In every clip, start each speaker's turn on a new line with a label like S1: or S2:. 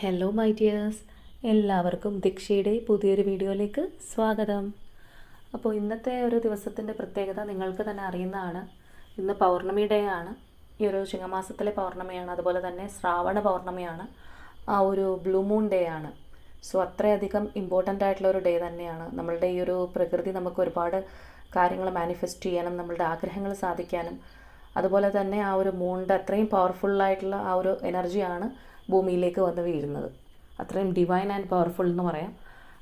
S1: Hello my dears എല്ലാവർക്കും ദീക്ഷയുടെ പുതിയൊരു വീഡിയോയിലേക്ക് സ്വാഗതം. അപ്പോൾ ഇന്നത്തെ ഒരു ദിവസത്തിന്റെ പ്രത്യേകത നിങ്ങൾക്ക് തന്നെ അറിയുന്നതാണ്. ഇന്ന് പൗർണമി ഡേ ആണ്. ഈ ഒരു ചിങ്ങമാസത്തിലെ പൗർണമിയാണ്. അതുപോലെ തന്നെ ശ്രാവണ പൗർണമിയാണ്. ആ ഒരു ബ്ലൂ മൂൺ ഡേ ആണ്. സോ അത്രയധികം ഇമ്പോർട്ടന്റ് ആയിട്ടുള്ള ഒരു ഡേ തന്നെയാണ്. നമ്മളുടെ ഈ ഒരു പ്രകൃതി നമുക്ക് ഒരുപാട് കാര്യങ്ങൾ മാനിഫെസ്റ്റ് ചെയ്യാനും നമ്മളുടെ ആഗ്രഹങ്ങൾ സാധിക്കാനും അതുപോലെ തന്നെ ആ ഒരു മൂണിന്റെ അത്രയും പവർഫുള്ളായിട്ടുള്ള ആ ഒരു എനർജിയാണ് ഭൂമിയിലേക്ക് വന്ന് വീഴുന്നത്. അത്രയും ഡിവൈൻ ആൻഡ് പവർഫുൾ എന്ന് പറയാം.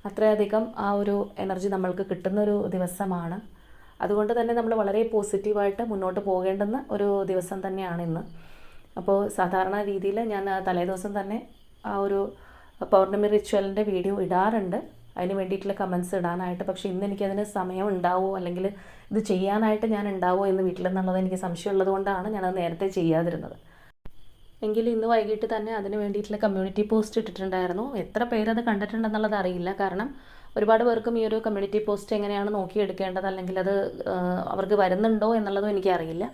S1: അത്രയധികം ആ ഒരു എനർജി നമ്മൾക്ക് കിട്ടുന്നൊരു ദിവസമാണ്. അതുകൊണ്ട് തന്നെ നമ്മൾ വളരെ പോസിറ്റീവായിട്ട് മുന്നോട്ട് പോകേണ്ടുന്ന ഒരു ദിവസം തന്നെയാണ് ഇന്ന്. അപ്പോൾ സാധാരണ രീതിയിൽ ഞാൻ തലേദിവസം തന്നെ ആ ഒരു പൗർണമി റിച്വലിന്റെ വീഡിയോ ഇടാറുണ്ട്. അതിന് വേണ്ടിയിട്ടുള്ള കമൻസ് ഇടാനായിട്ട്. പക്ഷേ ഇന്ന് എനിക്കതിന് സമയം ഉണ്ടാവുമോ അല്ലെങ്കിൽ ഇത് ചെയ്യാനായിട്ട് ഞാൻ ഉണ്ടാവുമോ എന്ന് വീട്ടിൽ നിന്നുള്ളത് എനിക്ക് സംശയമുള്ളത് കൊണ്ടാണ് ഞാനത് നേരത്തെ ചെയ്യാതിരുന്നത്. എങ്കിലും ഇന്ന് വൈകിട്ട് തന്നെ അതിന് വേണ്ടിയിട്ടുള്ള കമ്മ്യൂണിറ്റി പോസ്റ്റ് ഇട്ടിട്ടുണ്ടായിരുന്നു. എത്ര പേരത് കണ്ടിട്ടുണ്ടെന്നുള്ളത് അറിയില്ല. കാരണം ഒരുപാട് പേർക്കും ഈ ഒരു കമ്മ്യൂണിറ്റി പോസ്റ്റ് എങ്ങനെയാണ് നോക്കിയെടുക്കേണ്ടത് അല്ലെങ്കിൽ അത് അവർക്ക് വരുന്നുണ്ടോ എന്നുള്ളതും എനിക്കറിയില്ല.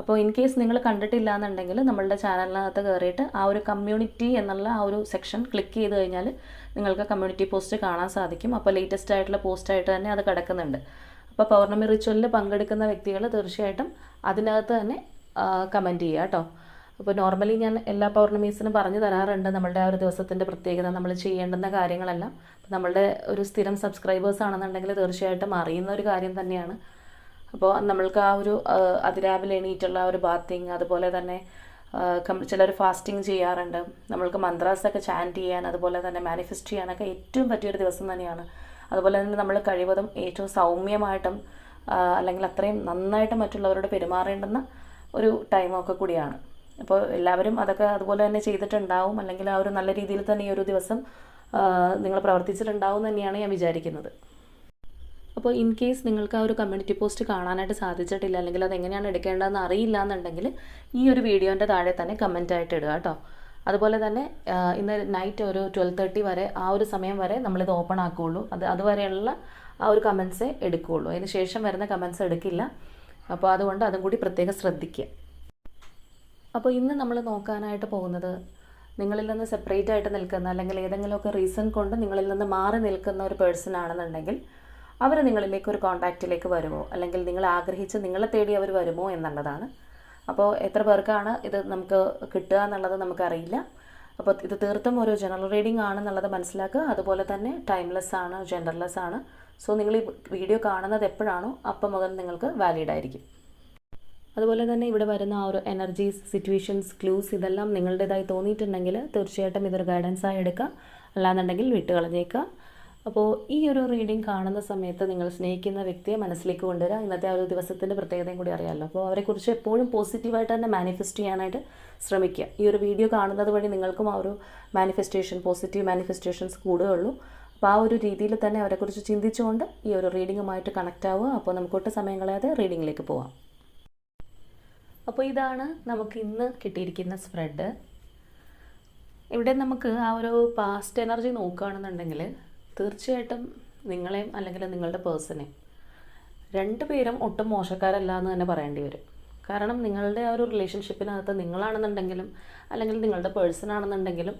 S1: അപ്പോൾ ഇൻ കേസ് നിങ്ങൾ കണ്ടിട്ടില്ല എന്നുണ്ടെങ്കിൽ നമ്മളുടെ ചാനലിനകത്ത് കയറിയിട്ട് ആ ഒരു കമ്മ്യൂണിറ്റി എന്നുള്ള ആ ഒരു സെക്ഷൻ ക്ലിക്ക് ചെയ്ത് കഴിഞ്ഞാൽ നിങ്ങൾക്ക് കമ്മ്യൂണിറ്റി പോസ്റ്റ് കാണാൻ സാധിക്കും. അപ്പോൾ ലേറ്റസ്റ്റ് ആയിട്ടുള്ള പോസ്റ്റായിട്ട് തന്നെ അത് കിടക്കുന്നുണ്ട്. അപ്പോൾ പൗർണമി റിച്വലിൽ പങ്കെടുക്കുന്ന വ്യക്തികൾ തീർച്ചയായിട്ടും അതിനകത്ത് തന്നെ കമന്റ് ചെയ്യുക കേട്ടോ. അപ്പോൾ നോർമലി ഞാൻ എല്ലാ പൗർണമീസിനും പറഞ്ഞു തരാറുണ്ട് നമ്മളുടെ ആ ഒരു ദിവസത്തിന്റെ പ്രത്യേകത നമ്മൾ ചെയ്യേണ്ടുന്ന കാര്യങ്ങളെല്ലാം. അപ്പോൾ നമ്മളുടെ ഒരു സ്ഥിരം സബ്സ്ക്രൈബേഴ്സ് ആണെന്നുണ്ടെങ്കിൽ തീർച്ചയായിട്ടും അറിയുന്ന ഒരു കാര്യം തന്നെയാണ്. അപ്പോൾ നമ്മൾക്ക് ആ ഒരു അതിരാവിലെ എണീറ്റുള്ള ഒരു ബാത്തിങ് അതുപോലെ തന്നെ ചിലർ ഫാസ്റ്റിംഗ് ചെയ്യാറുണ്ട്. നമ്മൾക്ക് മന്ത്രാസൊക്കെ ചാന്റ് ചെയ്യാൻ അതുപോലെ തന്നെ മാനിഫെസ്റ്റ് ചെയ്യാനൊക്കെ ഏറ്റവും പറ്റിയൊരു ദിവസം തന്നെയാണ്. അതുപോലെ തന്നെ നമ്മൾ കഴിവതും ഏറ്റവും സൗമ്യമായിട്ടും അല്ലെങ്കിൽ അത്രയും നന്നായിട്ട് മറ്റുള്ളവരോട് പെരുമാറേണ്ടുന്ന ഒരു ടൈമൊക്കെ കൂടിയാണ്. അപ്പോൾ എല്ലാവരും അതൊക്കെ അതുപോലെ തന്നെ ചെയ്തിട്ടുണ്ടാവും. അല്ലെങ്കിൽ ആ ഒരു നല്ല രീതിയിൽ തന്നെ ഈ ഒരു ദിവസം നിങ്ങൾ പ്രവർത്തിച്ചിട്ടുണ്ടാവും തന്നെയാണ് ഞാൻ വിചാരിക്കുന്നത്. അപ്പോൾ ഇൻ കേസ് നിങ്ങൾക്ക് ആ ഒരു കമ്മ്യൂണിറ്റി പോസ്റ്റ് കാണാനായിട്ട് സാധിച്ചിട്ടില്ല അല്ലെങ്കിൽ അത് എങ്ങനെയാണ് എടുക്കേണ്ടതെന്ന് അറിയില്ല എന്നുണ്ടെങ്കിൽ ഈ ഒരു വീഡിയോന്റെ താഴെ തന്നെ കമന്റ് ആയിട്ട് ഇടുക കേട്ടോ. അതുപോലെ തന്നെ ഇന്ന് നൈറ്റ് ഒരു ട്വൽവ് തേർട്ടി വരെ ആ ഒരു സമയം വരെ നമ്മളിത് ഓപ്പൺ ആക്കുകയുള്ളൂ. അത് അതുവരെയുള്ള ആ ഒരു കമൻസേ എടുക്കുകയുള്ളൂ. അതിന് ശേഷം വരുന്ന കമൻസ് എടുക്കില്ല. അപ്പോൾ അതുകൊണ്ട് അതും കൂടി പ്രത്യേകം ശ്രദ്ധിക്കുക. അപ്പോൾ ഇന്ന് നമ്മൾ നോക്കാനായിട്ട് പോകുന്നത് നിങ്ങളിൽ നിന്ന് സെപ്പറേറ്റ് ആയിട്ട് നിൽക്കുന്ന അല്ലെങ്കിൽ ഏതെങ്കിലുമൊക്കെ റീസൺ കൊണ്ട് നിങ്ങളിൽ നിന്ന് മാറി നിൽക്കുന്ന ഒരു പേഴ്സൺ ആണെന്നുണ്ടെങ്കിൽ അവർ നിങ്ങളിലേക്ക് ഒരു കോൺടാക്റ്റിലേക്ക് വരുമോ? അല്ലെങ്കിൽ നിങ്ങൾ ആഗ്രഹിച്ച് നിങ്ങളെ തേടി അവർ വരുമോ എന്നുള്ളതാണ്. അപ്പോൾ എത്ര പേർക്കാണ് ഇത് നമുക്ക് കിട്ടുക എന്നുള്ളത് നമുക്കറിയില്ല. അപ്പോൾ ഇത് തീർത്തും ഒരു ജനറൽ റീഡിംഗ് ആണെന്നുള്ളത് മനസ്സിലാക്കുക. അതുപോലെ തന്നെ ടൈംലെസ് ആണ് ജെൻഡർലെസ് ആണ്. സോ നിങ്ങൾ ഈ വീഡിയോ കാണുന്നത് എപ്പോഴാണോ അപ്പം മുതൽ നിങ്ങൾക്ക് വാലിഡ് ആയിരിക്കും. അതുപോലെ തന്നെ ഇവിടെ വരുന്ന ആ ഒരു എനർജീസ് സിറ്റുവേഷൻസ് ക്ലൂസ് ഇതെല്ലാം നിങ്ങളുടേതായി തോന്നിയിട്ടുണ്ടെങ്കിൽ തീർച്ചയായിട്ടും ഇതൊരു ഗൈഡൻസായി എടുക്കുക. അല്ലാന്നുണ്ടെങ്കിൽ വിട്ട് കളഞ്ഞേക്കുക അപ്പോൾ ഈ ഒരു റീഡിംഗ് കാണുന്ന സമയത്ത് നിങ്ങൾ സ്നേഹിക്കുന്ന വ്യക്തിയെ മനസ്സിലേക്ക് കൊണ്ടുവരിക. ഇന്നത്തെ ആ ഒരു ദിവസത്തിന്റെ പ്രത്യേകതയും കൂടി അറിയാമല്ലോ അപ്പോൾ അവരെക്കുറിച്ച് എപ്പോഴും പോസിറ്റീവായിട്ട് തന്നെ മാനിഫെസ്റ്റ് ചെയ്യാനായിട്ട് ശ്രമിക്കുക. ഈ ഒരു വീഡിയോ കാണുന്നത് വഴി നിങ്ങൾക്കും ആ ഒരു മാനിഫെസ്റ്റേഷൻ പോസിറ്റീവ് മാനിഫെസ്റ്റേഷൻസ് കൂടുകയുള്ളൂ. അപ്പോൾ ആ ഒരു രീതിയിൽ തന്നെ അവരെക്കുറിച്ച് ചിന്തിച്ചുകൊണ്ട് ഈ ഒരു റീഡിങ്ങുമായിട്ട് കണക്റ്റ് ആവുക. അപ്പോൾ നമുക്കൊട്ട് സമയം കളയാതെ റീഡിങ്ങിലേക്ക് പോവാം. അപ്പോൾ ഇതാണ് നമുക്ക് ഇന്ന് കിട്ടിയിരിക്കുന്ന സ്പ്രെഡ് ഇവിടെ നമുക്ക് ആ ഒരു പാസ്റ്റ് എനർജി നോക്കുകയാണെന്നുണ്ടെങ്കിൽ തീർച്ചയായിട്ടും നിങ്ങളെയും അല്ലെങ്കിൽ നിങ്ങളുടെ പേഴ്സണെയും രണ്ടുപേരും ഒട്ടും മോശക്കാരല്ല എന്ന് തന്നെ പറയേണ്ടി വരും. കാരണം നിങ്ങളുടെ ആ ഒരു റിലേഷൻഷിപ്പിനകത്ത് നിങ്ങളാണെന്നുണ്ടെങ്കിലും അല്ലെങ്കിൽ നിങ്ങളുടെ പേഴ്സൺ ആണെന്നുണ്ടെങ്കിലും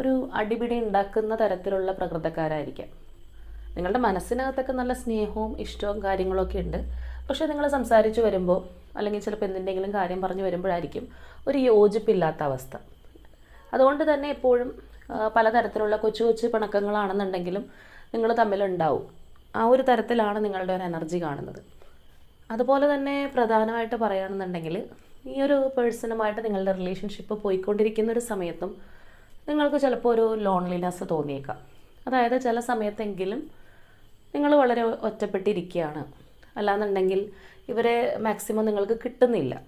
S1: ഒരു അടിപിടി ഉണ്ടാക്കുന്ന തരത്തിലുള്ള പ്രകൃതക്കാരായിരിക്കാം. നിങ്ങളുടെ മനസ്സിനകത്തൊക്കെ നല്ല സ്നേഹവും ഇഷ്ടവും കാര്യങ്ങളൊക്കെ ഉണ്ട്. പക്ഷേ നിങ്ങൾ സംസാരിച്ചു വരുമ്പോൾ അല്ലെങ്കിൽ ചിലപ്പോൾ എന്തിന്റെങ്കിലും കാര്യം പറഞ്ഞു വരുമ്പോഴായിരിക്കും ഒരു യോജിപ്പില്ലാത്ത അവസ്ഥ. അതുകൊണ്ട് തന്നെ എപ്പോഴും പലതരത്തിലുള്ള കൊച്ചു കൊച്ചു പിണക്കങ്ങളാണെന്നുണ്ടെങ്കിലും നിങ്ങൾ തമ്മിലുണ്ടാവും. ആ ഒരു തരത്തിലാണ് നിങ്ങളുടെ ഒരു എനർജി കാണുന്നത്. അതുപോലെ തന്നെ പ്രധാനമായിട്ട് പറയുകയാണെന്നുണ്ടെങ്കിൽ ഈ ഒരു പേഴ്സണുമായിട്ട് നിങ്ങളുടെ റിലേഷൻഷിപ്പ് പോയിക്കൊണ്ടിരിക്കുന്ന ഒരു സമയത്തും നിങ്ങൾക്ക് ചിലപ്പോൾ ഒരു ലോൺലിനെസ് തോന്നിയേക്കാം. അതായത് ചില സമയത്തെങ്കിലും നിങ്ങൾ വളരെ ഒറ്റപ്പെട്ടിരിക്കുകയാണ്. അല്ലാന്നുണ്ടെങ്കിൽ ഇവരെ മാക്സിമം നിങ്ങൾക്ക് കിട്ടുന്നില്ല.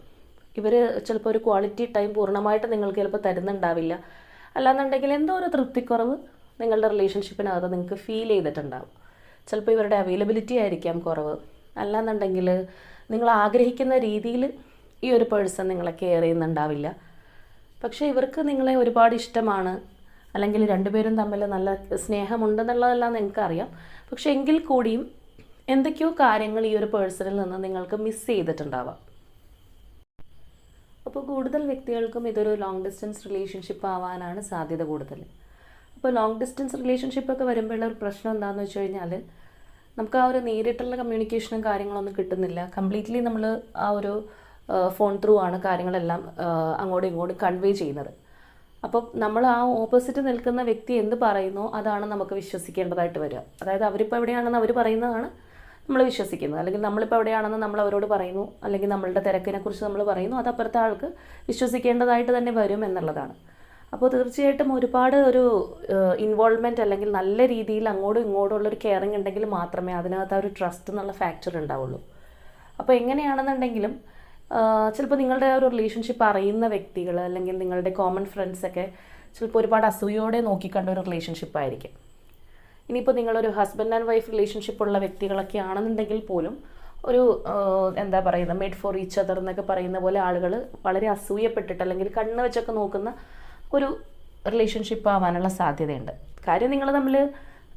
S1: ഇവർ ചിലപ്പോൾ ഒരു ക്വാളിറ്റി ടൈം പൂർണമായിട്ട് നിങ്ങൾക്ക് ചിലപ്പോൾ തരുന്നുണ്ടാവില്ല. അല്ലാന്നുണ്ടെങ്കിൽ എന്തോ ഒരു തൃപ്തിക്കുറവ് നിങ്ങളുടെ റിലേഷൻഷിപ്പിനകത്ത് നിങ്ങൾക്ക് ഫീൽ ചെയ്തിട്ടുണ്ടാവും. ചിലപ്പോൾ ഇവരുടെ അവൈലബിലിറ്റി ആയിരിക്കാം കുറവ്. അല്ലാന്നുണ്ടെങ്കിൽ നിങ്ങൾ ആഗ്രഹിക്കുന്ന രീതിയിൽ ഈ ഒരു പേഴ്സൺ നിങ്ങളെ കെയർ ചെയ്യുന്നുണ്ടാവില്ല. പക്ഷേ ഇവർക്ക് നിങ്ങളെ ഒരുപാട് ഇഷ്ടമാണ്. അല്ലെങ്കിൽ രണ്ടുപേരും തമ്മിൽ നല്ല സ്നേഹമുണ്ടെന്നുള്ളതെല്ലാം നിങ്ങൾക്കറിയാം. പക്ഷേ എങ്കിൽ കൂടിയും എന്തൊക്കെയോ കാര്യങ്ങൾ ഈ ഒരു പേഴ്സണിൽ നിന്ന് നിങ്ങൾക്ക് മിസ് ചെയ്തിട്ടുണ്ടാവാം. അപ്പോൾ കൂടുതൽ വ്യക്തികൾക്കും ഇതൊരു ലോങ് ഡിസ്റ്റൻസ് റിലേഷൻഷിപ്പ് ആവാനാണ് സാധ്യത കൂടുതൽ. അപ്പോൾ ലോങ് ഡിസ്റ്റൻസ് റിലേഷൻഷിപ്പ് റിലേഷൻഷിപ്പൊക്കെ വരുമ്പോഴുള്ള ഒരു പ്രശ്നം എന്താണെന്ന് വെച്ച് കഴിഞ്ഞാൽ നമുക്ക് ആ ഒരു നേരിട്ടുള്ള കമ്മ്യൂണിക്കേഷനും കാര്യങ്ങളൊന്നും കിട്ടുന്നില്ല. കംപ്ലീറ്റ്ലി നമ്മൾ ആ ഒരു ഫോൺ ത്രൂ ആണ് കാര്യങ്ങളെല്ലാം അങ്ങോട്ടും ഇങ്ങോട്ടും കൺവേ ചെയ്യുന്നത്. അപ്പോൾ നമ്മൾ ആ ഓപ്പോസിറ്റ് നിൽക്കുന്ന വ്യക്തി എന്ത് പറയുന്നോ അതാണ് നമുക്ക് വിശ്വസിക്കേണ്ടതായിട്ട് വരിക. അതായത് അവരിപ്പോൾ എവിടെയാണെന്ന് അവർ പറയുന്നതാണ്. നമ്മൾ വിശ്വസിക്കുന്നത് അല്ലെങ്കിൽ നമ്മളിപ്പോൾ എവിടെയാണെന്ന് നമ്മൾ അവരോട് പറയുന്നു. അല്ലെങ്കിൽ നമ്മളുടെ തിരക്കിനെ കുറിച്ച് നമ്മൾ പറയുന്നു. അത് അപ്പുറത്തെ ആൾക്ക് വിശ്വസിക്കേണ്ടതായിട്ട് തന്നെ വരും എന്നുള്ളതാണ്. അപ്പോൾ തീർച്ചയായിട്ടും ഒരുപാട് ഒരു ഇൻവോൾവ്മെന്റ് അല്ലെങ്കിൽ നല്ല രീതിയിൽ അങ്ങോട്ടും ഇങ്ങോട്ടും ഉള്ളൊരു കെയറിങ് ഉണ്ടെങ്കിൽ മാത്രമേ അതിനകത്ത് ആ ഒരു ട്രസ്റ്റ് എന്നുള്ള ഫാക്ടർ ഉണ്ടാവുള്ളൂ. അപ്പോൾ എങ്ങനെയാണെന്നുണ്ടെങ്കിലും ചിലപ്പോൾ നിങ്ങളുടെ ഒരു റിലേഷൻഷിപ്പ് അറിയുന്ന വ്യക്തികൾ അല്ലെങ്കിൽ നിങ്ങളുടെ കോമൺ ഫ്രണ്ട്സൊക്കെ ചിലപ്പോൾ ഒരുപാട് അസൂയോടെ നോക്കിക്കണ്ട ഒരു റിലേഷൻഷിപ്പ് ആയിരിക്കും. ഇനിയിപ്പോൾ നിങ്ങളൊരു ഹസ്ബൻഡ് ആൻഡ് വൈഫ് റിലേഷൻഷിപ്പ് ഉള്ള വ്യക്തികളൊക്കെ ആണെന്നുണ്ടെങ്കിൽ പോലും ഒരു എന്താ പറയുന്നത് മെയ്ഡ് ഫോർ ഈച്ച് അതർ എന്നൊക്കെ പറയുന്ന പോലെ ആളുകൾ വളരെ അസൂയപ്പെട്ടിട്ട് അല്ലെങ്കിൽ കണ്ണ് വെച്ചൊക്കെ നോക്കുന്ന ഒരു റിലേഷൻഷിപ്പ് ആവാനുള്ള സാധ്യതയുണ്ട്. കാര്യം നിങ്ങൾ തമ്മിൽ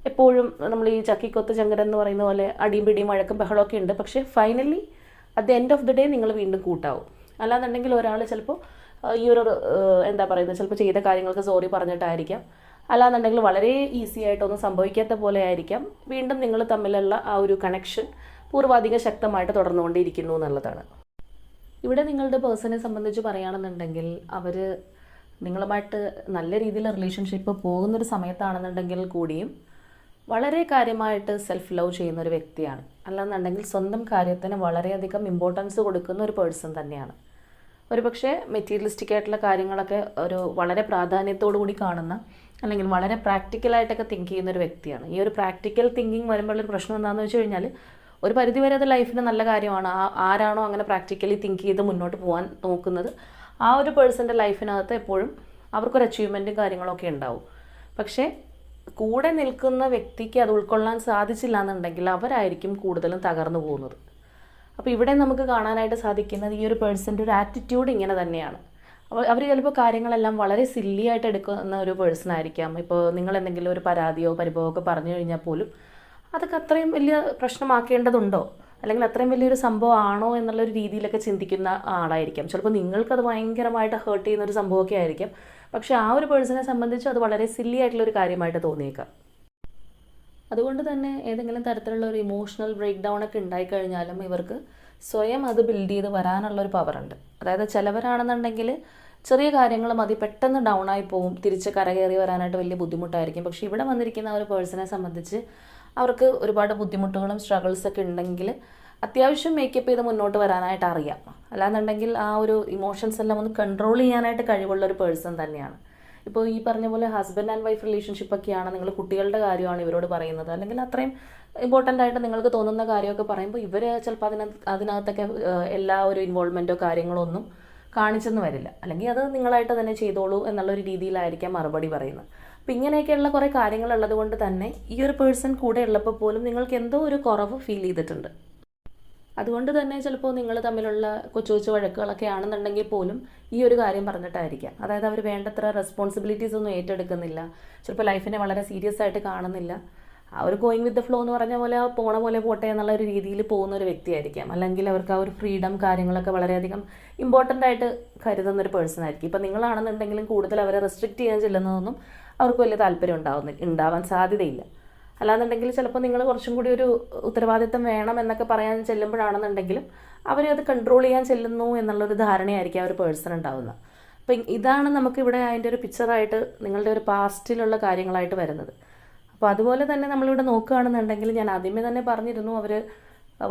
S1: എപ്പോഴും നമ്മൾ ഈ ചക്കിക്കൊത്ത് ചങ്കര എന്ന് പറയുന്ന പോലെ അടിയും പിടിയും വഴക്കും ബഹളമൊക്കെ ഉണ്ട്. പക്ഷേ finally at the end of the day നിങ്ങൾ വീണ്ടും കൂട്ടാവും. അല്ലാന്നുണ്ടെങ്കിൽ ഒരാൾ ചിലപ്പോൾ ഈ ഒരു എന്താ പറയുന്നത് ചിലപ്പോൾ ചെയ്ത കാര്യങ്ങൾക്ക് സോറി പറഞ്ഞിട്ടായിരിക്കാം. അല്ലാന്നുണ്ടെങ്കിൽ വളരെ ഈസി ആയിട്ടൊന്നും സംഭവിക്കാത്ത പോലെ ആയിരിക്കാം. വീണ്ടും നിങ്ങൾ തമ്മിലുള്ള ആ ഒരു കണക്ഷൻ പൂർവാധികം ശക്തമായിട്ട് തുടർന്നുകൊണ്ടിരിക്കുന്നു എന്നുള്ളതാണ്. ഇവിടെ നിങ്ങളുടെ പേഴ്സണെ സംബന്ധിച്ച് പറയുകയാണെന്നുണ്ടെങ്കിൽ അവർ നിങ്ങളുമായിട്ട് നല്ല രീതിയിൽ റിലേഷൻഷിപ്പ് പോകുന്നൊരു സമയത്താണെന്നുണ്ടെങ്കിൽ കൂടിയും വളരെ കാര്യമായിട്ട് സെൽഫ് ലവ് ചെയ്യുന്ന ഒരു വ്യക്തിയാണ്. അല്ലാന്നുണ്ടെങ്കിൽ സ്വന്തം കാര്യത്തിന് വളരെയധികം ഇമ്പോർട്ടൻസ് കൊടുക്കുന്ന ഒരു പേഴ്സൺ തന്നെയാണ്. ഒരുപക്ഷെ മെറ്റീരിയലിസ്റ്റിക് ആയിട്ടുള്ള കാര്യങ്ങളൊക്കെ ഒരു വളരെ പ്രാധാന്യത്തോടു കൂടി കാണുന്ന അല്ലെങ്കിൽ വളരെ പ്രാക്ടിക്കലായിട്ടൊക്കെ തിങ്ക് ചെയ്യുന്ന ഒരു വ്യക്തിയാണ്. ഈ ഒരു പ്രാക്ടിക്കൽ തിങ്കിങ് വരുമ്പോഴൊരു പ്രശ്നം എന്താണെന്ന് വെച്ച് കഴിഞ്ഞാൽ ഒരു പരിധിവരെ അത് ലൈഫിന് നല്ല കാര്യമാണ്. ആ ആരാണോ അങ്ങനെ പ്രാക്ടിക്കലി തിങ്ക് ചെയ്ത് മുന്നോട്ട് പോകാൻ നോക്കുന്നത് ആ ഒരു പേഴ്സന്റെ ലൈഫിനകത്ത് എപ്പോഴും അവർക്കൊരു അച്ചീവ്മെന്റും കാര്യങ്ങളൊക്കെ ഉണ്ടാവും. പക്ഷേ കൂടെ നിൽക്കുന്ന വ്യക്തിക്ക് അത് ഉൾക്കൊള്ളാൻ സാധിച്ചില്ല എന്നുണ്ടെങ്കിൽ അവരായിരിക്കും കൂടുതലും തകർന്നു പോകുന്നത്. അപ്പോൾ ഇവിടെ നമുക്ക് കാണാനായിട്ട് സാധിക്കുന്നത് ഈ ഒരു പേഴ്സന്റെ ഒരു ആറ്റിറ്റ്യൂഡ് ഇങ്ങനെ തന്നെയാണ്. അവർ ചിലപ്പോൾ കാര്യങ്ങളെല്ലാം വളരെ സില്ലി ആയിട്ട് എടുക്കുന്ന ഒരു പേഴ്സൺ ആയിരിക്കാം. ഇപ്പോൾ നിങ്ങൾ എന്തെങ്കിലും ഒരു പരാതിയോ പരിഭവമോ ഒക്കെ പറഞ്ഞു കഴിഞ്ഞാൽ പോലും അതൊക്കെ അത്രയും വലിയ പ്രശ്നമാക്കേണ്ടതുണ്ടോ? അല്ലെങ്കിൽ അത്രയും വലിയൊരു സംഭവം ആണോ എന്നുള്ളൊരു രീതിയിലൊക്കെ ചിന്തിക്കുന്ന ആളായിരിക്കാം. ചിലപ്പോൾ നിങ്ങൾക്കത് ഭയങ്കരമായിട്ട് ഹേർട്ട് ചെയ്യുന്ന ഒരു സംഭവമൊക്കെ ആയിരിക്കാം. പക്ഷേ ആ ഒരു പേഴ്സണെ സംബന്ധിച്ച് അത് വളരെ സില്ലി ആയിട്ടുള്ള ഒരു കാര്യമായിട്ട് തോന്നിയേക്കാം. അതുകൊണ്ട് തന്നെ ഏതെങ്കിലും തരത്തിലുള്ള ഒരു ഇമോഷണൽ ബ്രേക്ക് ഡൗൺ ഒക്കെ ഉണ്ടായിക്കഴിഞ്ഞാലും ഇവർക്ക് സ്വയം അത് ബിൽഡ് ചെയ്ത് വരാനുള്ള ഒരു പവറുണ്ട് അതായത് ചിലവരാണെന്നുണ്ടെങ്കിൽ ചെറിയ കാര്യങ്ങൾ മതി പെട്ടെന്ന് ഡൗൺ ആയി പോവും. തിരിച്ച് കരകയറി വരാനായിട്ട് വലിയ ബുദ്ധിമുട്ടായിരിക്കും. പക്ഷേ ഇവിടെ വന്നിരിക്കുന്ന ഒരു പേഴ്സണെ സംബന്ധിച്ച് അവർക്ക് ഒരുപാട് ബുദ്ധിമുട്ടുകളും സ്ട്രഗിൾസ് ഒക്കെ ഉണ്ടെങ്കിൽ അത്യാവശ്യം മേക്കപ്പ് ചെയ്ത് മുന്നോട്ട് വരാനായിട്ട് അറിയാം. അല്ലാന്നുണ്ടെങ്കിൽ ആ ഒരു ഇമോഷൻസ് എല്ലാം ഒന്ന് കൺട്രോൾ ചെയ്യാനായിട്ട് കഴിവുള്ള ഒരു പേഴ്സൺ തന്നെയാണ്. ഇപ്പോൾ ഈ പറഞ്ഞ പോലെ ഹസ്ബൻഡ് ആൻഡ് വൈഫ് റിലേഷൻഷിപ്പ് ഒക്കെയാണ് നിങ്ങൾ കുട്ടികളുടെ കാര്യമാണ് ഇവരോട് പറയുന്നത്. അല്ലെങ്കിൽ അത്രയും ഇമ്പോർട്ടന്റ് ആയിട്ട് നിങ്ങൾക്ക് തോന്നുന്ന കാര്യമൊക്കെ പറയുമ്പോൾ ഇവർ ചിലപ്പോൾ അതിനകത്ത് അതിനകത്തൊക്കെ എല്ലാ ഒരു ഇൻവോൾവ്മെന്റോ കാര്യങ്ങളോ ഒന്നും കാണിച്ചെന്ന് വരില്ല. അല്ലെങ്കിൽ അത് നിങ്ങളായിട്ട് തന്നെ ചെയ്തോളൂ എന്നുള്ളൊരു രീതിയിലായിരിക്കാം മറുപടി പറയുന്നത്. അപ്പോൾ ഇങ്ങനെയൊക്കെയുള്ള കുറേ കാര്യങ്ങളുള്ളത് കൊണ്ട് തന്നെ ഈ ഒരു പേഴ്സൺ കൂടെ ഉള്ളപ്പോൾ പോലും നിങ്ങൾക്ക് എന്തോ ഒരു കുറവ് ഫീൽ ചെയ്തിട്ടുണ്ട്. അതുകൊണ്ട് തന്നെ ചിലപ്പോൾ നിങ്ങൾ തമ്മിലുള്ള കൊച്ചു കൊച്ചു വഴക്കുകളൊക്കെ ആണെന്നുണ്ടെങ്കിൽ പോലും ഈ ഒരു കാര്യം പറഞ്ഞിട്ടായിരിക്കാം. അതായത് അവർ വേണ്ടത്ര റെസ്പോൺസിബിലിറ്റീസ് ഒന്നും ഏറ്റെടുക്കുന്നില്ല. ചിലപ്പോൾ ലൈഫിനെ വളരെ സീരിയസ് ആയിട്ട് കാണുന്നില്ല. ആ ഒരു ഗോയിങ് വിത്ത് ദ ഫ്ലോ എന്ന് പറഞ്ഞ പോലെ പോണ പോലെ പോട്ടെ എന്നുള്ള ഒരു രീതിയിൽ പോകുന്ന ഒരു വ്യക്തിയായിരിക്കാം. അല്ലെങ്കിൽ അവർക്ക് ആ ഒരു ഫ്രീഡം കാര്യങ്ങളൊക്കെ വളരെയധികം ഇമ്പോർട്ടന്റ് ആയിട്ട് കരുതുന്ന ഒരു പേഴ്സൺ ആയിരിക്കും. ഇപ്പം നിങ്ങളാണെന്നുണ്ടെങ്കിലും കൂടുതൽ അവരെ റെസ്ട്രിക്റ്റ് ചെയ്യാൻ ചെല്ലുന്നതൊന്നും അവർക്ക് വലിയ താല്പര്യം ഉണ്ടാവുന്നില്ല ഉണ്ടാവാൻ സാധ്യതയില്ല. അല്ലാന്നുണ്ടെങ്കിൽ ചിലപ്പോൾ നിങ്ങൾ കുറച്ചും കൂടി ഒരു ഉത്തരവാദിത്തം വേണം എന്നൊക്കെ പറയാൻ ചെല്ലുമ്പോഴാണെന്നുണ്ടെങ്കിലും അവരെ അത് കൺട്രോൾ ചെയ്യാൻ ചെല്ലുന്നു എന്നുള്ളൊരു ധാരണയായിരിക്കും ആ ഒരു പേഴ്സൺ ഉണ്ടാവുന്നത് അപ്പം ഇതാണ് നമുക്കിവിടെ അതിന്റെ ഒരു പിക്ചറായിട്ട് നിങ്ങളുടെ ഒരു പാസ്റ്റിലുള്ള കാര്യങ്ങളായിട്ട് വരുന്നത്. അപ്പോൾ അതുപോലെ തന്നെ നമ്മളിവിടെ നോക്കുകയാണെന്നുണ്ടെങ്കിൽ ഞാൻ ആദ്യമേ തന്നെ പറഞ്ഞിരുന്നു അവർ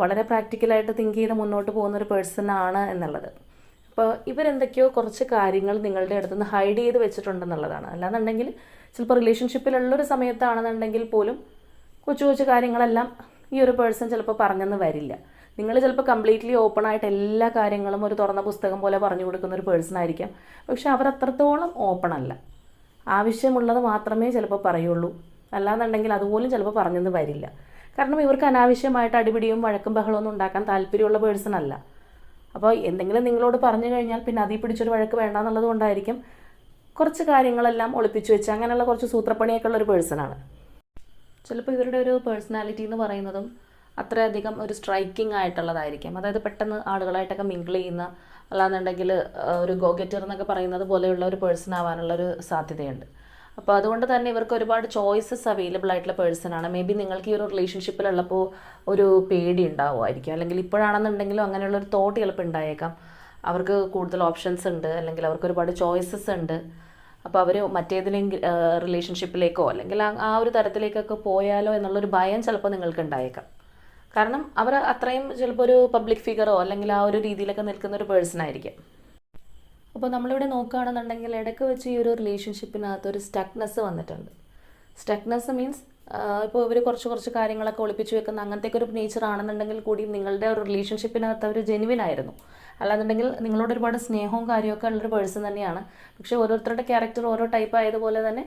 S1: വളരെ പ്രാക്ടിക്കലായിട്ട് തിങ്ക് ചെയ്ത് മുന്നോട്ട് പോകുന്ന ഒരു പേഴ്സൺ ആണ് എന്നുള്ളത്. അപ്പോൾ ഇവരെന്തൊക്കെയോ കുറച്ച് കാര്യങ്ങൾ നിങ്ങളുടെ അടുത്ത് നിന്ന് ഹൈഡ് ചെയ്ത് വെച്ചിട്ടുണ്ടെന്നുള്ളതാണ്. അല്ലാന്നുണ്ടെങ്കിൽ ചിലപ്പോൾ റിലേഷൻഷിപ്പിലുള്ളൊരു സമയത്താണെന്നുണ്ടെങ്കിൽ പോലും കൊച്ചു കൊച്ചു കാര്യങ്ങളെല്ലാം ഈ ഒരു പേഴ്സൺ ചിലപ്പോൾ പറഞ്ഞെന്ന് വരില്ല. നിങ്ങൾ ചിലപ്പോൾ കംപ്ലീറ്റ്ലി ഓപ്പൺ ആയിട്ട് എല്ലാ കാര്യങ്ങളും ഒരു തുറന്ന പുസ്തകം പോലെ പറഞ്ഞു കൊടുക്കുന്ന ഒരു പേഴ്സൺ ആയിരിക്കാം. പക്ഷെ അവർ അത്രത്തോളം ഓപ്പൺ അല്ല. ആവശ്യമുള്ളത് മാത്രമേ ചിലപ്പോൾ പറയുള്ളൂ. അല്ലാന്നുണ്ടെങ്കിൽ അതുപോലും ചിലപ്പോൾ പറഞ്ഞെന്ന് വരില്ല. കാരണം ഇവർക്ക് അനാവശ്യമായിട്ട് അടിപിടിയും വഴക്കും ബഹളവും ഒന്നും ഉണ്ടാക്കാൻ താല്പര്യമുള്ള പേഴ്സൺ അല്ല. അപ്പോൾ എന്തെങ്കിലും നിങ്ങളോട് പറഞ്ഞു കഴിഞ്ഞാൽ പിന്നെ അതിൽ പിടിച്ചൊരു വഴക്ക് വേണ്ടാന്നുള്ളത് കൊണ്ടായിരിക്കും കുറച്ച് കാര്യങ്ങളെല്ലാം ഒളിപ്പിച്ചു വെച്ച് അങ്ങനെയുള്ള കുറച്ച് സൂത്രപ്പണിയൊക്കെ ഉള്ള ഒരു പേഴ്സണാണ് ചിലപ്പോൾ ഇവരുടെ ഒരു പേഴ്സണാലിറ്റി എന്ന് പറയുന്നതും അത്രയധികം ഒരു സ്ട്രൈക്കിംഗ് ആയിട്ടുള്ളതായിരിക്കും. അതായത് പെട്ടെന്ന് ആളുകളായിട്ടൊക്കെ മിങ്കിൾ ചെയ്യുന്ന അല്ലാന്നുണ്ടെങ്കിൽ ഒരു ഗോഗെറ്റർ എന്നൊക്കെ പറയുന്നത് പോലെയുള്ള ഒരു പേഴ്സൺ ആവാനുള്ള ഒരു സാധ്യതയുണ്ട്. അപ്പോൾ അതുകൊണ്ട് തന്നെ ഇവർക്ക് ഒരുപാട് ചോയ്സസ് അവൈലബിൾ ആയിട്ടുള്ള പേഴ്സൺ ആണ്. മേ ബി നിങ്ങൾക്ക് ഈ ഒരു റിലേഷൻഷിപ്പിലുള്ളപ്പോൾ ഒരു പേടി ഉണ്ടാവുമായിരിക്കും. അല്ലെങ്കിൽ ഇപ്പോഴാണെന്നുണ്ടെങ്കിലും അങ്ങനെയുള്ള ഒരു തോട്ട് ചിലപ്പോൾ ഉണ്ടായേക്കാം. അവർക്ക് കൂടുതൽ ഓപ്ഷൻസ് ഉണ്ട്. അല്ലെങ്കിൽ അവർക്ക് ഒരുപാട് ചോയ്സസ് ഉണ്ട്. അപ്പോൾ അവർ മറ്റേതെങ്കിലും റിലേഷൻഷിപ്പിലേക്കോ അല്ലെങ്കിൽ ആ- ഒരു തരത്തിലേക്കൊക്കെ പോയാലോ എന്നുള്ളൊരു ഭയം ചിലപ്പോൾ നിങ്ങൾക്ക് ഉണ്ടായേക്കാം. കാരണം അവർ അത്രയും ചിലപ്പോൾ ഒരു പബ്ലിക് ഫിഗറോ അല്ലെങ്കിൽ ആ ഒരു രീതിയിലൊക്കെ നിൽക്കുന്ന ഒരു പേഴ്സൺ ആയിരിക്കും. അപ്പോൾ നമ്മളിവിടെ നോക്കുകയാണെന്നുണ്ടെങ്കിൽ ഇടയ്ക്ക് വെച്ച് ഈ ഒരു റിലേഷൻഷിപ്പിനകത്ത് ഒരു സ്റ്റക്നെസ് വന്നിട്ടുണ്ട്. സ്റ്റക്നെസ് മീൻസ് ഇപ്പോൾ ഇവർ കുറച്ച് കുറച്ച് കാര്യങ്ങളൊക്കെ ഒളിപ്പിച്ച് വെക്കുന്ന അങ്ങനത്തെ ഒരു നേച്ചർ ആണെന്നുണ്ടെങ്കിൽ കൂടിയും നിങ്ങളുടെ ഒരു റിലേഷൻഷിപ്പിനകത്ത് അവർ ജെനുവിൻ ആയിരുന്നു. അല്ലാന്നുണ്ടെങ്കിൽ നിങ്ങളോട് ഒരുപാട് സ്നേഹവും കാര്യമൊക്കെ ഉള്ളൊരു പേഴ്സൺ തന്നെയാണ്. പക്ഷേ ഓരോരുത്തരുടെ ക്യാരക്ടർ ഓരോ ടൈപ്പ് ആയതുപോലെ തന്നെ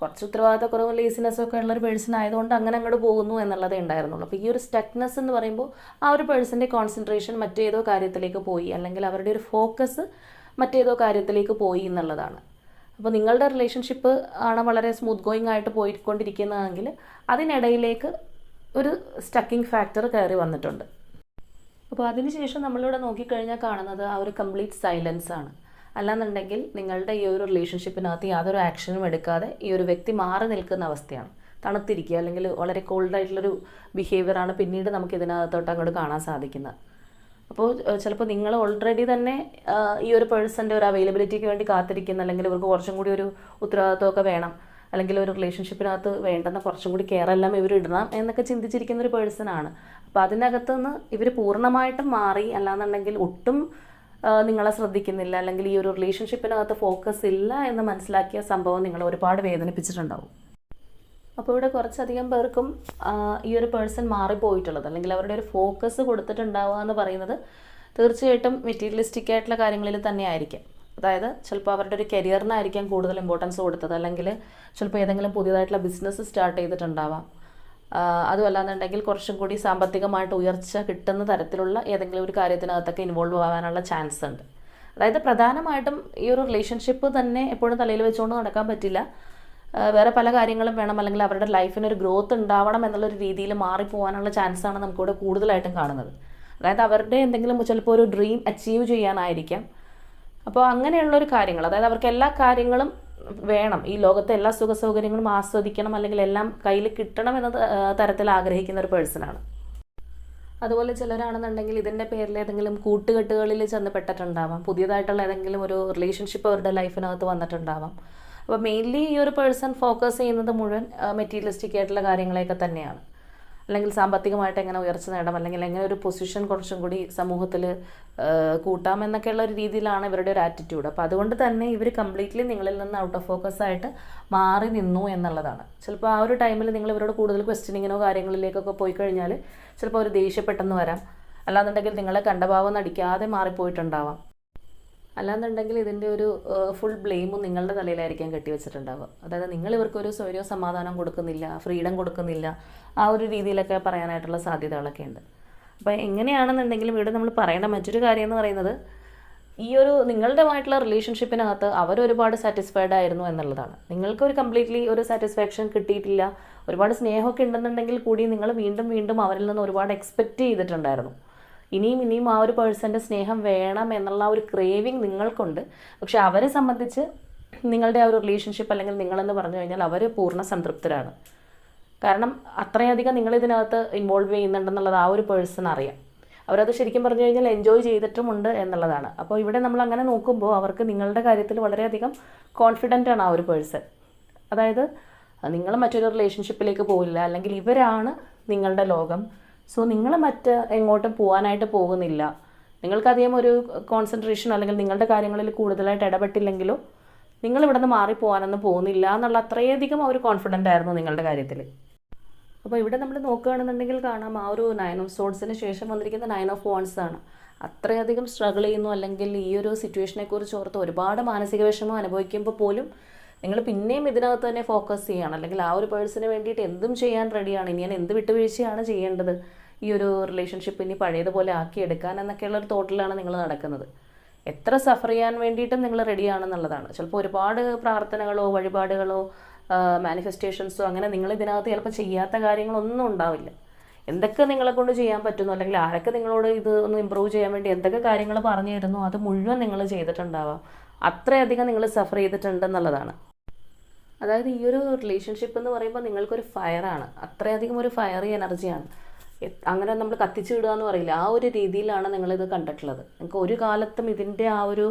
S1: കുറച്ച് ഉത്തരവാദിത്തക്കുറവ് ലേസിനെസ്സൊക്കെ ഒക്കെ ഉള്ള ഒരു പേഴ്സൺ ആയതുകൊണ്ട് അങ്ങനെ അങ്ങോട്ട് പോകുന്നു എന്നുള്ളതേ ഉണ്ടായിരുന്നുള്ളൂ. അപ്പോൾ ഈ ഒരു സ്റ്റക്നെസ് എന്ന് പറയുമ്പോൾ ആ ഒരു പേഴ്സന്റെ കോൺസെൻട്രേഷൻ മറ്റേതോ കാര്യത്തിലേക്ക് പോയി. അല്ലെങ്കിൽ അവരുടെ ഒരു ഫോക്കസ് മറ്റേതോ കാര്യത്തിലേക്ക് പോയി എന്നുള്ളതാണ്. അപ്പോൾ നിങ്ങളുടെ റിലേഷൻഷിപ്പ് ആണ് വളരെ സ്മൂത്ത് ഗോയിങ് ആയിട്ട് പോയിക്കൊണ്ടിരിക്കുന്നതെങ്കിൽ അതിനിടയിലേക്ക് ഒരു സ്റ്റക്കിംഗ് ഫാക്ടർ കയറി വന്നിട്ടുണ്ട്. അപ്പോൾ അതിനുശേഷം നമ്മളിവിടെ നോക്കിക്കഴിഞ്ഞാൽ കാണുന്നത് ആ ഒരു കംപ്ലീറ്റ് സൈലൻസ് ആണ്. അല്ലാന്നുണ്ടെങ്കിൽ നിങ്ങളുടെ ഈ ഒരു റിലേഷൻഷിപ്പിനകത്ത് യാതൊരു ആക്ഷനും എടുക്കാതെ ഈ ഒരു വ്യക്തി മാറി നിൽക്കുന്ന അവസ്ഥയാണ്. തണുത്തിരിക്കുക അല്ലെങ്കിൽ വളരെ കോൾഡ് ആയിട്ടുള്ളൊരു ബിഹേവിയറാണ് പിന്നീട് നമുക്ക് ഇതിനകത്തോട്ട് അങ്ങോട്ട് കാണാൻ സാധിക്കുന്നത്. അപ്പോൾ ചിലപ്പോൾ നിങ്ങൾ ഓൾറെഡി തന്നെ ഈ ഒരു പേഴ്സന്റെ ഒരു അവൈലബിലിറ്റിക്ക് വേണ്ടി കാത്തിരിക്കുന്ന അല്ലെങ്കിൽ ഇവർക്ക് കുറച്ചും കൂടി ഒരു ഉത്തരവാദിത്വമൊക്കെ വേണം. അല്ലെങ്കിൽ ഒരു റിലേഷൻഷിപ്പിനകത്ത് വേണ്ടെന്ന കുറച്ചും കൂടി കെയർ എല്ലാം ഇവർ ഇടണം എന്നൊക്കെ ചിന്തിച്ചിരിക്കുന്ന ഒരു പേഴ്സൺ ആണ്. അപ്പോൾ അതിനകത്ത് നിന്ന് ഇവർ പൂർണമായിട്ടും മാറി അല്ലാന്നുണ്ടെങ്കിൽ ഒട്ടും നിങ്ങളെ ശ്രദ്ധിക്കുന്നില്ല. അല്ലെങ്കിൽ ഈ ഒരു റിലേഷൻഷിപ്പിനകത്ത് ഫോക്കസ് ഇല്ല എന്ന് മനസ്സിലാക്കിയ സംഭവം നിങ്ങളെ ഒരുപാട് വേദനിപ്പിച്ചിട്ടുണ്ടാവും. അപ്പോൾ ഇവിടെ കുറച്ചധികം പേർക്കും ഈ ഒരു പേഴ്സൺ മാറിപ്പോയിട്ടുള്ളത്. അല്ലെങ്കിൽ അവരുടെ ഒരു ഫോക്കസ് കൊടുത്തിട്ടുണ്ടാവുക എന്ന് പറയുന്നത് തീർച്ചയായിട്ടും മെറ്റീരിയലിസ്റ്റിക് ആയിട്ടുള്ള കാര്യങ്ങളിൽ തന്നെ ആയിരിക്കും. അതായത് ചിലപ്പോൾ അവരുടെ ഒരു കരിയറിനായിരിക്കാം കൂടുതൽ ഇമ്പോർട്ടൻസ് കൊടുത്തത്. അല്ലെങ്കിൽ ചിലപ്പോൾ ഏതെങ്കിലും പുതിയതായിട്ടുള്ള ബിസിനസ് സ്റ്റാർട്ട് ചെയ്തിട്ടുണ്ടാവാം. അതുമല്ലാന്നുണ്ടെങ്കിൽ കുറച്ചും കൂടി സാമ്പത്തികമായിട്ട് ഉയർച്ച കിട്ടുന്ന തരത്തിലുള്ള ഏതെങ്കിലും ഒരു കാര്യത്തിനകത്തൊക്കെ ഇൻവോൾവ് ആവാനുള്ള ചാൻസ് ഉണ്ട്. അതായത് പ്രധാനമായിട്ടും ഈ ഒരു റിലേഷൻഷിപ്പ് തന്നെ എപ്പോഴും തലയിൽ വെച്ചുകൊണ്ട് നടക്കാൻ പറ്റില്ല. വേറെ പല കാര്യങ്ങളും വേണം. അല്ലെങ്കിൽ അവരുടെ ലൈഫിന് ഒരു ഗ്രോത്ത് ഉണ്ടാവണം എന്നുള്ളൊരു രീതിയിൽ മാറിപ്പോകാനുള്ള ചാൻസാണ് നമുക്കിവിടെ കൂടുതലായിട്ടും കാണുന്നത്. അതായത് അവരുടെ എന്തെങ്കിലും ചിലപ്പോൾ ഒരു ഡ്രീം അച്ചീവ് ചെയ്യാനായിരിക്കാം. അപ്പോൾ അങ്ങനെയുള്ള ഒരു കാര്യങ്ങൾ അതായത് അവർക്ക് എല്ലാ കാര്യങ്ങളും വേണം. ഈ ലോകത്തെ എല്ലാ സുഖ സൗകര്യങ്ങളും ആസ്വദിക്കണം അല്ലെങ്കിൽ എല്ലാം കയ്യിൽ കിട്ടണം എന്ന തരത്തിൽ ആഗ്രഹിക്കുന്ന ഒരു പേഴ്സണാണ് അതുപോലെ ചിലരാണെന്നുണ്ടെങ്കിൽ ഇതിന്റെ പേരിൽ ഏതെങ്കിലും കൂട്ടുകെട്ടുകളിൽ ചെന്ന് പെട്ടിട്ടുണ്ടാവാം. പുതിയതായിട്ടുള്ള ഏതെങ്കിലും ഒരു റിലേഷൻഷിപ്പ് അവരുടെ ലൈഫിനകത്ത് വന്നിട്ടുണ്ടാവാം. അപ്പോൾ മെയിൻലി ഈ ഒരു പേഴ്സൺ ഫോക്കസ് ചെയ്യുന്നത് മുഴുവൻ മെറ്റീരിയലിസ്റ്റിക് ആയിട്ടുള്ള കാര്യങ്ങളെയൊക്കെ തന്നെയാണ്. അല്ലെങ്കിൽ സാമ്പത്തികമായിട്ട് എങ്ങനെ ഉയർച്ച നേടാം അല്ലെങ്കിൽ എങ്ങനെ ഒരു പൊസിഷൻ കുറച്ചും കൂടി സമൂഹത്തിൽ കൂട്ടാം എന്നൊക്കെയുള്ള ഒരു രീതിയിലാണ് ഇവരുടെ ഒരു ആറ്റിറ്റ്യൂഡ് അപ്പോൾ അതുകൊണ്ട് തന്നെ ഇവർ കംപ്ലീറ്റ്ലി നിങ്ങളിൽ നിന്ന് ഔട്ട് ഓഫ് ഫോക്കസ് ആയിട്ട് മാറി നിന്നു എന്നുള്ളതാണ്. ചിലപ്പോൾ ആ ഒരു ടൈമിൽ നിങ്ങൾ ഇവരോട് കൂടുതൽ ക്വസ്റ്റ്യനിങ്ങിനോ കാര്യങ്ങളിലേക്കൊക്കെ പോയി കഴിഞ്ഞാൽ ചിലപ്പോൾ അവർ ദേഷ്യപ്പെട്ടെന്ന് വരാം. അല്ലാന്നുണ്ടെങ്കിൽ നിങ്ങളെ കണ്ടഭാവം നടിക്കാതെ മാറിപ്പോയിട്ടുണ്ടാവാം. അല്ലാന്നുണ്ടെങ്കിൽ ഇതിന്റെ ഒരു ഫുൾ ബ്ലെയിമും നിങ്ങളുടെ തലയിലായിരിക്കാം കെട്ടിവെച്ചിട്ടുണ്ടാവുക. അതായത് നിങ്ങൾ ഇവർക്കൊരു സ്വൈര്യവും സമാധാനം കൊടുക്കുന്നില്ല ഫ്രീഡം കൊടുക്കുന്നില്ല ആ ഒരു രീതിയിലൊക്കെ പറയാനായിട്ടുള്ള സാധ്യതകളൊക്കെ ഉണ്ട് അപ്പോൾ എങ്ങനെയാണെന്നുണ്ടെങ്കിലും ഇവിടെ നമ്മൾ പറയേണ്ട മറ്റൊരു കാര്യം എന്ന് പറയുന്നത് ഈ ഒരു നിങ്ങളുടെമായിട്ടുള്ള റിലേഷൻഷിപ്പിനകത്ത് അവർ ഒരുപാട് സാറ്റിസ്ഫൈഡ് ആയിരുന്നു എന്നുള്ളതാണ്. നിങ്ങൾക്ക് ഒരു കംപ്ലീറ്റ്ലി ഒരു സാറ്റിസ്ഫാക്ഷൻ കിട്ടിയിട്ടില്ല ഒരുപാട് സ്നേഹമൊക്കെ ഉണ്ടെന്നുണ്ടെങ്കിൽ കൂടി നിങ്ങൾ വീണ്ടും വീണ്ടും അവരിൽ നിന്ന് ഒരുപാട് എക്സ്പെക്റ്റ് ചെയ്തിട്ടുണ്ടായിരുന്നു. ഇനിയും ഇനിയും ആ ഒരു പേഴ്സന്റെ സ്നേഹം വേണം എന്നുള്ള ഒരു ക്രേവിങ് നിങ്ങൾക്കുണ്ട്. പക്ഷെ അവരെ സംബന്ധിച്ച് നിങ്ങളുടെ ആ ഒരു റിലേഷൻഷിപ്പ് അല്ലെങ്കിൽ നിങ്ങളെന്ന് പറഞ്ഞു കഴിഞ്ഞാൽ അവർ പൂർണ സംതൃപ്തരാണ്. കാരണം അത്രയധികം നിങ്ങൾ ഇതിനകത്ത് ഇൻവോൾവ് ചെയ്യുന്നുണ്ടെന്നുള്ളത് ആ ഒരു പേഴ്സൺ അറിയാം. അവരത് ശരിക്കും പറഞ്ഞു കഴിഞ്ഞാൽ എൻജോയ് ചെയ്തിട്ടുമുണ്ട് എന്നുള്ളതാണ്. അപ്പോൾ ഇവിടെ നമ്മൾ അങ്ങനെ നോക്കുമ്പോൾ അവർക്ക് നിങ്ങളുടെ കാര്യത്തിൽ വളരെയധികം കോൺഫിഡന്റ് ആണ് ആ ഒരു പേഴ്സൺ അതായത് നിങ്ങൾ മറ്റൊരു റിലേഷൻഷിപ്പിലേക്ക് പോകില്ല അല്ലെങ്കിൽ ഇവരാണ് നിങ്ങളുടെ ലോകം. സോ നിങ്ങൾ മറ്റ് എങ്ങോട്ടും പോകാനായിട്ട് പോകുന്നില്ല. നിങ്ങൾക്കധികം ഒരു കോൺസെൻട്രേഷൻ അല്ലെങ്കിൽ നിങ്ങളുടെ കാര്യങ്ങളിൽ കൂടുതലായിട്ട് ഇടപെട്ടില്ലെങ്കിലോ നിങ്ങൾ ഇവിടെ നിന്ന് മാറിപ്പോകാനൊന്നും പോകുന്നില്ല എന്നുള്ള അത്രയധികം അവർ കോൺഫിഡന്റ് ആയിരുന്നു നിങ്ങളുടെ കാര്യത്തിൽ. അപ്പോൾ ഇവിടെ നമ്മൾ നോക്കുകയാണെന്നുണ്ടെങ്കിൽ കാണാം ആ ഒരു നയൻ ഓഫ് സോഡ്സിന് ശേഷം വന്നിരിക്കുന്ന നയൻ ഓഫ് വോൺസ് ആണ്. അത്രയധികം സ്ട്രഗിൾ ചെയ്യുന്നു അല്ലെങ്കിൽ ഈ ഒരു സിറ്റുവേഷനെക്കുറിച്ച് ഓർത്ത് ഒരുപാട് മാനസിക വിഷമം അനുഭവിക്കുമ്പോൾ പോലും നിങ്ങൾ പിന്നെയും ഇതിനകത്ത് തന്നെ ഫോക്കസ് ചെയ്യണം. അല്ലെങ്കിൽ ആ ഒരു പേഴ്സണിന് വേണ്ടിയിട്ട് എന്തും ചെയ്യാൻ റെഡിയാണ് ഇനി ഞാൻ എന്ത് വിട്ടുവീഴ്ചയാണ് ചെയ്യേണ്ടത്? ഈ ഒരു റിലേഷൻഷിപ്പ് ഇനി പഴയതുപോലെ ആക്കിയെടുക്കാൻ എന്നൊക്കെയുള്ള ഒരു തോട്ടിലാണ് നിങ്ങൾ നടക്കുന്നത്. എത്ര സഫർ ചെയ്യാൻ വേണ്ടിയിട്ടും നിങ്ങൾ റെഡിയാണെന്നുള്ളതാണ് ചിലപ്പോൾ ഒരുപാട് പ്രാർത്ഥനകളോ വഴിപാടുകളോ മാനിഫെസ്റ്റേഷൻസോ അങ്ങനെ നിങ്ങൾ ഇതിനകത്ത് ചിലപ്പോൾ ചെയ്യാത്ത കാര്യങ്ങളൊന്നും ഉണ്ടാവില്ല. എന്തൊക്കെ നിങ്ങളെ കൊണ്ട് ചെയ്യാൻ പറ്റുന്നു? അല്ലെങ്കിൽ ആരൊക്കെ നിങ്ങളോട് ഇത് ഒന്ന് ഇമ്പ്രൂവ് ചെയ്യാൻ വേണ്ടി എന്തൊക്കെ കാര്യങ്ങൾ പറഞ്ഞു തരുന്നു? അത് മുഴുവൻ നിങ്ങൾ ചെയ്തിട്ടുണ്ടാവാം. അത്രയധികം നിങ്ങൾ സഫർ ചെയ്തിട്ടുണ്ടെന്നുള്ളതാണ്. അതായത് ഈ ഒരു റിലേഷൻഷിപ്പ് എന്ന് പറയുമ്പോൾ നിങ്ങൾക്കൊരു ഫയറാണ് അത്രയധികം ഒരു ഫയറി എനർജിയാണ് അങ്ങനെ നമ്മൾ കത്തിച്ചു വിടുക എന്ന് പറയില്ല. ആ ഒരു രീതിയിലാണ് നിങ്ങളിത് കണ്ടിട്ടുള്ളത്. നിങ്ങൾക്ക് ഒരു കാലത്തും ഇതിന്റെ ആ ഒരു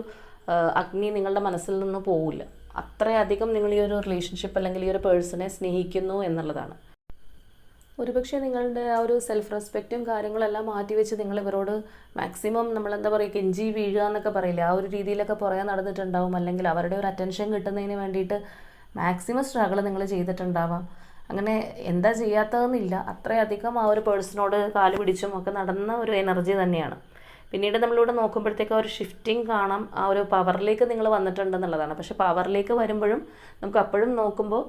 S1: അഗ്നി നിങ്ങളുടെ മനസ്സിൽ നിന്ന് പോവില്ല. അത്രയധികം നിങ്ങൾ ഈ ഒരു റിലേഷൻഷിപ്പ് അല്ലെങ്കിൽ ഈ ഒരു പേഴ്സണെ സ്നേഹിക്കുന്നു എന്നുള്ളതാണ്. ഒരുപക്ഷെ നിങ്ങളുടെ ആ ഒരു സെൽഫ് റെസ്പെക്റ്റും കാര്യങ്ങളെല്ലാം മാറ്റി വെച്ച് നിങ്ങൾ ഇവരോട് മാക്സിമം നമ്മൾ എന്താ പറയുക കെഞ്ചി വീഴുക എന്നൊക്കെ പറയില്ല? ആ ഒരു രീതിയിലൊക്കെ പുറകെ നടന്നിട്ടുണ്ടാവും. അല്ലെങ്കിൽ അവരുടെ ഒരു അറ്റൻഷൻ കിട്ടുന്നതിന് വേണ്ടിയിട്ട് മാക്സിമം സ്ട്രഗിൾ നിങ്ങൾ ചെയ്തിട്ടുണ്ടാവാം. അങ്ങനെ എന്താ ചെയ്യാത്തതെന്നില്ല. അത്രയധികം ആ ഒരു പേഴ്സണോട് കാൽ പിടിച്ചും ഒക്കെ നടന്ന ഒരു എനർജി തന്നെയാണ്. പിന്നീട് നമ്മളിവിടെ നോക്കുമ്പോഴത്തേക്ക് ഒരു ഷിഫ്റ്റിംഗ് കാണാം. ആ ഒരു പവറിലേക്ക് നിങ്ങൾ വന്നിട്ടുണ്ടെന്നുള്ളതാണ് പക്ഷേ പവറിലേക്ക് വരുമ്പോഴും നമുക്ക് അപ്പോഴും നോക്കുമ്പോൾ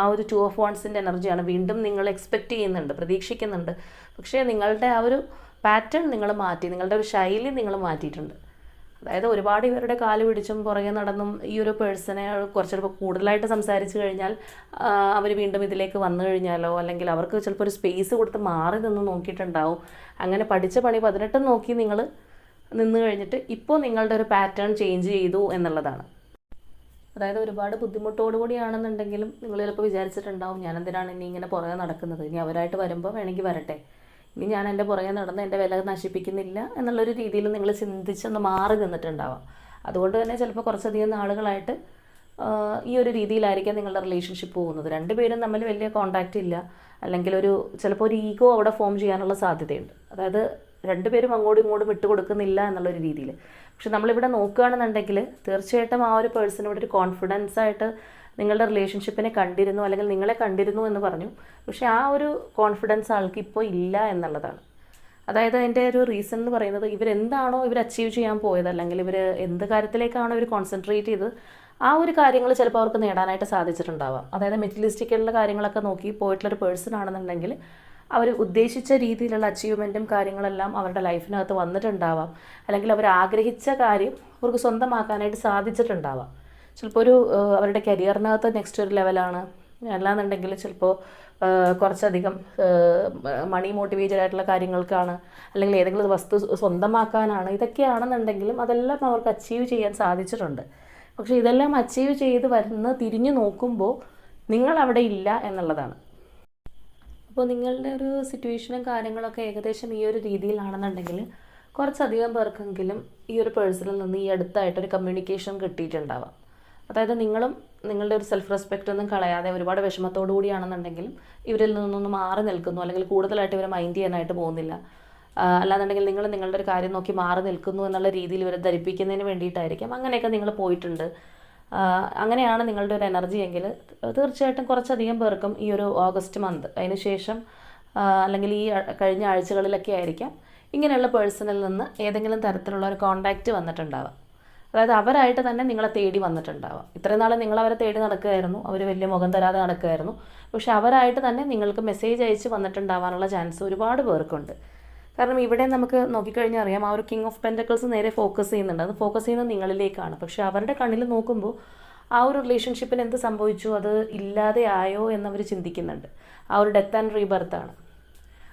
S1: ആ ഒരു ടു ഓഫ് വൺസിന്റെ എനർജിയാണ് വീണ്ടും നിങ്ങൾ എക്സ്പെക്റ്റ് ചെയ്യുന്നുണ്ട് പ്രതീക്ഷിക്കുന്നുണ്ട്. പക്ഷേ നിങ്ങളുടെ ആ ഒരു പാറ്റേൺ നിങ്ങൾ മാറ്റി നിങ്ങളുടെ ഒരു ശൈലി നിങ്ങൾ മാറ്റിയിട്ടുണ്ട്. അതായത് ഒരുപാട് ഇവരുടെ കാൽ പിടിച്ചും പുറകെ നടന്നും ഈ ഒരു പേഴ്സണെ കുറച്ചൊരു കൂടുതലായിട്ട് സംസാരിച്ച് കഴിഞ്ഞാൽ അവർ വീണ്ടും ഇതിലേക്ക് വന്നു കഴിഞ്ഞാലോ അല്ലെങ്കിൽ അവർക്ക് ചിലപ്പോൾ ഒരു സ്പേസ് കൊടുത്ത് മാറി നിന്ന് നോക്കിയിട്ടുണ്ടാവും. അങ്ങനെ പഠിച്ച പണി പതിനെട്ടും നോക്കി നിങ്ങൾ നിന്ന് കഴിഞ്ഞിട്ട് ഇപ്പോൾ നിങ്ങളുടെ ഒരു പാറ്റേൺ ചേഞ്ച് ചെയ്തു എന്നുള്ളതാണ്. അതായത് ഒരുപാട് ബുദ്ധിമുട്ടോടുകൂടിയാണെന്നുണ്ടെങ്കിലും നിങ്ങൾ ചിലപ്പോൾ വിചാരിച്ചിട്ടുണ്ടാവും ഞാനെന്തിനാണ് ഇനി ഇങ്ങനെ പുറകെ നടക്കുന്നത്? ഇനി അവരായിട്ട് വരുമ്പോൾ വേണമെങ്കിൽ വരട്ടെ. ഇനി ഞാൻ എന്റെ പുറകെ നടന്ന് എന്റെ വില നശിപ്പിക്കുന്നില്ല എന്നുള്ളൊരു രീതിയിൽ നിങ്ങൾ ചിന്തിച്ചൊന്ന് മാറി നിന്നിട്ടുണ്ടാവാം. അതുകൊണ്ട് തന്നെ ചിലപ്പോൾ കുറച്ചധികം നാളുകളായിട്ട് ഈ ഒരു രീതിയിലായിരിക്കാം നിങ്ങളുടെ റിലേഷൻഷിപ്പ് പോകുന്നത്. രണ്ടുപേരും തമ്മിൽ വലിയ കോണ്ടാക്റ്റ് ഇല്ല. അല്ലെങ്കിൽ ഒരു ചിലപ്പോൾ ഒരു ഈഗോ അവിടെ ഫോം ചെയ്യാനുള്ള സാധ്യതയുണ്ട്. അതായത് രണ്ടുപേരും അങ്ങോട്ടും ഇങ്ങോട്ടും വിട്ടുകൊടുക്കുന്നില്ല എന്നുള്ളൊരു രീതിയിൽ. പക്ഷെ നമ്മളിവിടെ നോക്കുകയാണെന്നുണ്ടെങ്കിൽ തീർച്ചയായിട്ടും ആ ഒരു പേഴ്സണോട് ഒരു കോൺഫിഡൻസ് ആയിട്ട് നിങ്ങളുടെ റിലേഷൻഷിപ്പിനെ കണ്ടിരുന്നു അല്ലെങ്കിൽ നിങ്ങളെ കണ്ടിരുന്നു എന്ന് പറഞ്ഞു. പക്ഷേ ആ ഒരു കോൺഫിഡൻസ് ആൾക്ക് ഇപ്പോൾ ഇല്ല എന്നുള്ളതാണ്. അതായത് അതിന്റെ ഒരു റീസൺ എന്ന് പറയുന്നത് ഇവരെന്താണോ ഇവർ അച്ചീവ് ചെയ്യാൻ പോയത് അല്ലെങ്കിൽ ഇവർ എന്ത് കാര്യത്തിലേക്കാണോ ഇവർ കോൺസെൻട്രേറ്റ് ചെയ്ത് ആ ഒരു കാര്യങ്ങൾ ചിലപ്പോൾ അവർക്ക് നേടാനായിട്ട് സാധിച്ചിട്ടുണ്ടാവാം. അതായത് മെറ്റലിസ്റ്റിക്കുള്ള കാര്യങ്ങളൊക്കെ നോക്കി പോയിട്ടുള്ളൊരു പേഴ്സൺ ആണെന്നുണ്ടെങ്കിൽ അവർ ഉദ്ദേശിച്ച രീതിയിലുള്ള അച്ചീവ്മെന്റും കാര്യങ്ങളെല്ലാം അവരുടെ ലൈഫിനകത്ത് വന്നിട്ടുണ്ടാവാം. അല്ലെങ്കിൽ അവർ ആഗ്രഹിച്ച കാര്യം അവർക്ക് സ്വന്തമാക്കാനായിട്ട് സാധിച്ചിട്ടുണ്ടാവാം. ചിലപ്പോൾ ഒരു അവരുടെ കരിയറിനകത്ത് നെക്സ്റ്റ് ഒരു ലെവലാണ് അല്ലാന്നുണ്ടെങ്കിൽ ചിലപ്പോൾ കുറച്ചധികം മണി മോട്ടിവേറ്റഡ് ആയിട്ടുള്ള കാര്യങ്ങൾക്കാണ്. അല്ലെങ്കിൽ ഏതെങ്കിലും വസ്തു സ്വന്തമാക്കാനാണ്. ഇതൊക്കെയാണെന്നുണ്ടെങ്കിലും അതെല്ലാം അവർക്ക് അച്ചീവ് ചെയ്യാൻ സാധിച്ചിട്ടുണ്ട്. പക്ഷേ ഇതെല്ലാം അച്ചീവ് ചെയ്ത് വരുന്ന തിരിഞ്ഞു നോക്കുമ്പോൾ നിങ്ങൾ അവിടെ ഇല്ല എന്നുള്ളതാണ്. അപ്പോൾ നിങ്ങളുടെ ഒരു സിറ്റുവേഷനും കാര്യങ്ങളൊക്കെ ഏകദേശം ഈ ഒരു രീതിയിലാണെന്നുണ്ടെങ്കിൽ കുറച്ചധികം പേർക്കെങ്കിലും ഈ ഒരു പേഴ്സണിൽ നിന്ന് ഈ അടുത്തായിട്ടൊരു കമ്മ്യൂണിക്കേഷൻ കിട്ടിയിട്ടുണ്ടാവാം. അതായത് നിങ്ങളും നിങ്ങളുടെ ഒരു സെൽഫ് റെസ്പെക്റ്റ് ഒന്നും കളയാതെ ഒരുപാട് വിഷമത്തോടു കൂടിയാണെന്നുണ്ടെങ്കിലും ഇവരിൽ നിന്നൊന്ന് മാറി നിൽക്കുന്നു. അല്ലെങ്കിൽ കൂടുതലായിട്ട് ഇവരെ മൈൻഡ് ചെയ്യാനായിട്ട് പോകുന്നില്ല. അല്ലാന്നുണ്ടെങ്കിൽ നിങ്ങൾ നിങ്ങളുടെ ഒരു കാര്യം നോക്കി മാറി നിൽക്കുന്നു എന്നുള്ള രീതിയിൽ ഇവരെ ധരിപ്പിക്കുന്നതിന് വേണ്ടിയിട്ടായിരിക്കും. അങ്ങനെയൊക്കെ നിങ്ങൾ പോയിട്ടുണ്ട്. അങ്ങനെയാണ് നിങ്ങളുടെ ഒരു എനർജി എങ്കിൽ തീർച്ചയായിട്ടും കുറച്ചധികം പേർക്കും ഈ ഒരു ഓഗസ്റ്റ് മന്ത് അതിന് ശേഷം അല്ലെങ്കിൽ ഈ കഴിഞ്ഞ ആഴ്ചകളിലൊക്കെ ആയിരിക്കാം ഇങ്ങനെയുള്ള പേഴ്സണിൽ നിന്ന് ഏതെങ്കിലും തരത്തിലുള്ള ഒരു കോണ്ടാക്റ്റ് വന്നിട്ടുണ്ടാവാം അതായത് അവരായിട്ട് തന്നെ നിങ്ങളെ തേടി വന്നിട്ടുണ്ടാവാം. ഇത്രയും നാൾ നിങ്ങൾ അവരെ തേടി നടക്കുകയായിരുന്നു. അവർ വലിയ മുഖം തരാതെ നടക്കുകയായിരുന്നു. പക്ഷെ അവരായിട്ട് തന്നെ നിങ്ങൾക്ക് മെസ്സേജ് അയച്ച് വന്നിട്ടുണ്ടാവാനുള്ള ചാൻസ് ഒരുപാട് പേർക്കുണ്ട്. കാരണം ഇവിടെ നമുക്ക് നോക്കിക്കഴിഞ്ഞാൽ അറിയാം ആ ഒരു കിങ് ഓഫ് പെന്റക്കിൾസ് നേരെ ഫോക്കസ് ചെയ്യുന്നുണ്ട്. അത് ഫോക്കസ് ചെയ്യുന്നത് നിങ്ങളിലേക്കാണ്. പക്ഷെ അവരുടെ കണ്ണിൽ നോക്കുമ്പോൾ ആ ഒരു റിലേഷൻഷിപ്പിന് എന്ത് സംഭവിച്ചു? അത് ഇല്ലാതെ ആയോ എന്നവർ ചിന്തിക്കുന്നുണ്ട്. ആ ഒരു ഡെത്ത് ആൻഡ് റീബർത്താണ്